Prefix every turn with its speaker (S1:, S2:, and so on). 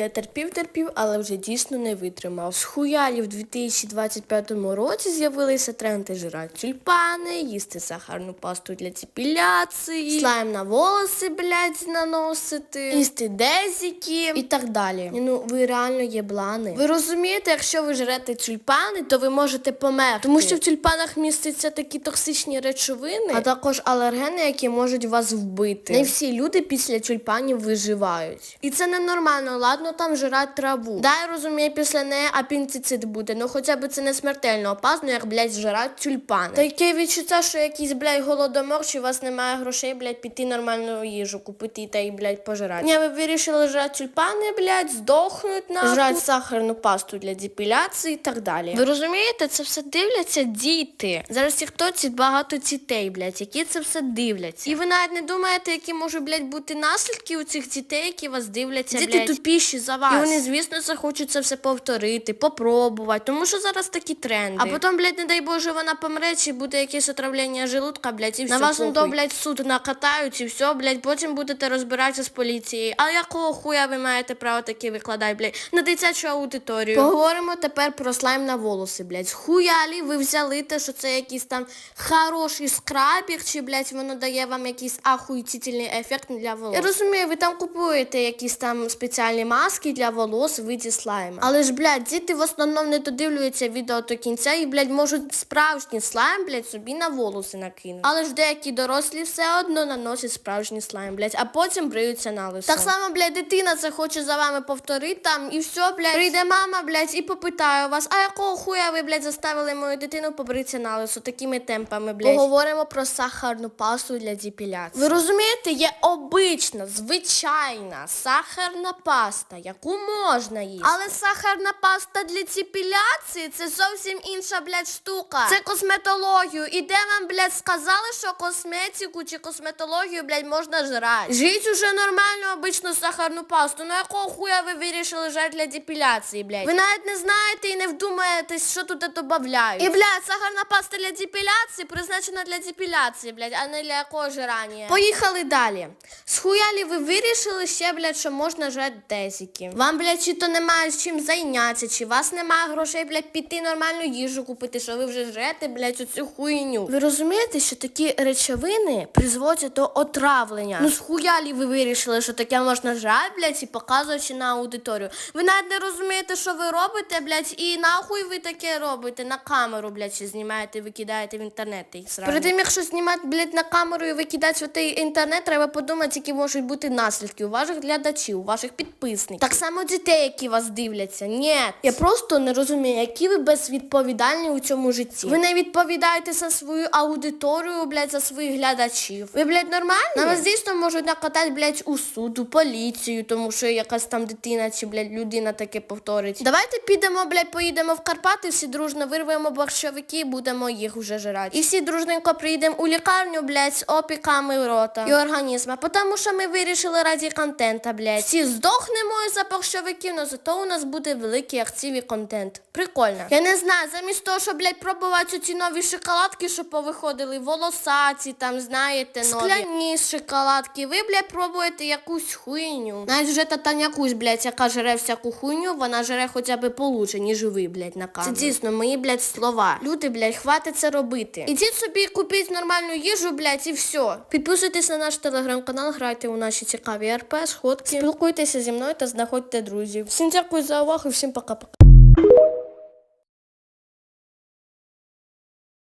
S1: Я терпів, терпів, але вже дійсно не витримав. З хуялі в 2025 році з'явилися тренди жрати тюльпани, їсти сахарну пасту для цепіляції, слайм на волоси, блядь, наносити, їсти дезіки і так далі. Ні, Ну, ви реально є блани. Ви розумієте, якщо ви жрете тюльпани, то ви можете померти. Тому що в тюльпанах містяться такі токсичні речовини, а також алергени, які можуть вас вбити. Не всі люди після тюльпанів виживають. І це ненормально. Ладно, там жрати траву. Да, я розумію, після неї апендицит буде. Ну хоча б це не смертельно опасно, як, блядь, жрати тюльпани. Таке відчуття, що якийсь, блядь, голодомор, чи у вас немає грошей, блядь, піти нормальну їжу купити та й, блядь, пожрати. Ні, ви вирішили жрати тюльпани, блядь, здохнуть на жрати сахарну пасту для депіляції і так далі. Ви розумієте, це все дивляться діти. Зараз тіктоці багато дітей, блядь, які це все дивляться. І ви навіть не думаєте, які можуть, блядь, бути наслідки у цих дітей, які вас дивляться. Діти
S2: блядь.
S1: тупіші за вас. І вони, звісно, захочуть це все повторити, попробувати, тому що зараз такі тренди. А потім, блядь, не дай Боже, вона помре, чи буде якесь отравлення желудка, блядь, і все. На вас до, блядь, суд накатають і все, блядь, потім будете розбиратися з поліцією. А якого хуя ви маєте право таке викладати, блядь, на дитячу аудиторію? Поговоримо тепер про слайм на волоси, блядь. Хуялі ви взяли те, що це якийсь там хороший скрабір, чи, блядь, воно дає вам якийсь ахуїтельний ефект для волос. Я розумію, ви там купуєте якісь там спеціальні маски для волос в виді слайма. Але ж, блядь, діти в основному не додивлюються відео до кінця і, блядь, можуть справжній слайм, блядь, собі на волоси накинути. Але ж деякі дорослі все одно наносять справжній слайм, блядь, а потім бриються на лисо. Так само, блядь, дитина це хоче за вами повторити там і все, блядь. Прийде мама, блядь, і попитає вас, а якого хуя ви, блядь, заставили мою дитину побритися на лисо такими темпами, блядь. Поговоримо про сахарну пасту для депіляції. Ви розумієте, є обична, звичайна сахарна паста, яку можна їсти. Але сахарна паста для депіляції це зовсім інша, блядь, штука. Це косметологію. І де вам, блядь, сказали, що косметику чи косметологію, блядь, можна жрати? Жіть уже нормальну обичну сахарну пасту. Ну якого хуя ви вирішили жрати для депіляції, блядь? Ви навіть не знаєте і не вдумаєтесь, що тут додають. І, блядь, сахарна паста для депіляції призначена для депіляції, блядь, а не для якого жрання. Поїхали далі. Схуялі ви вирішили ще, блядь, що можна жрати дезіки. Вам, блядь, чи то немає з чим зайнятися, чи вас немає грошей, блядь, піти нормальну їжу купити, що ви вже жрете, блядь, оцю хуйню. Ви розумієте, що такі речовини призводять до отравлення? Ну, схуялі ви вирішили, що таке можна жрати, блядь, і показуючи на аудиторію. Ви навіть не розумієте, що ви робите, блядь, і нахуй ви таке робите на камеру, блядь, чи знімаєте, викидаєте в інтернет сразу. Перед тим, якщо знімати, блядь, на камеру і викидати в той інтернет, треба подумати, які можуть бути наслідки у ваших глядачів, у ваших підписників. Так само дітей, які вас дивляться. Ні. Я просто не розумію, які ви безвідповідальні у цьому житті. Ви не відповідаєте за свою аудиторію, блядь, за своїх глядачів. Ви, блядь, нормальні? На вас дійсно можуть накатати, блядь, у суд, у поліцію, тому що якась там дитина чи, блядь, людина таке повторить. Давайте підемо, блядь, поїдемо в Карпати, всі дружно вирвемо борщовики і будемо їх вже жрати. І всі дружненько приїдемо у лікарню, блядь, з опіками рота і організма. Тому що ми вирішили раді контента, блядь. Всі здохнемо із-за борщовиків, але зато у нас буде великий активі контент. Прикольно. Я не знаю, замість того, щоб, блядь, пробувати ці нові шоколадки, що повиходили, волосаті, там, знаєте, нові. Скляні шоколадки. Ви, блядь, пробуєте якусь хуйню. Навіть вже та Танякусь, блядь, яка жре всяку хуйню, вона жре хоча б получше, ніж ви, блядь, на камеру. Це дійсно мої, блядь, слова. Люди, блядь, хватить це робити. Ідіть собі купіть нормальну їжу, блядь, і все. Підписуйтесь на наш телеграм-канал, грайте у наші цікаві РП, сходки, спілкуйтеся зі мною та знаходьте друзів. Всім дякую за увагу, всім пока-пока.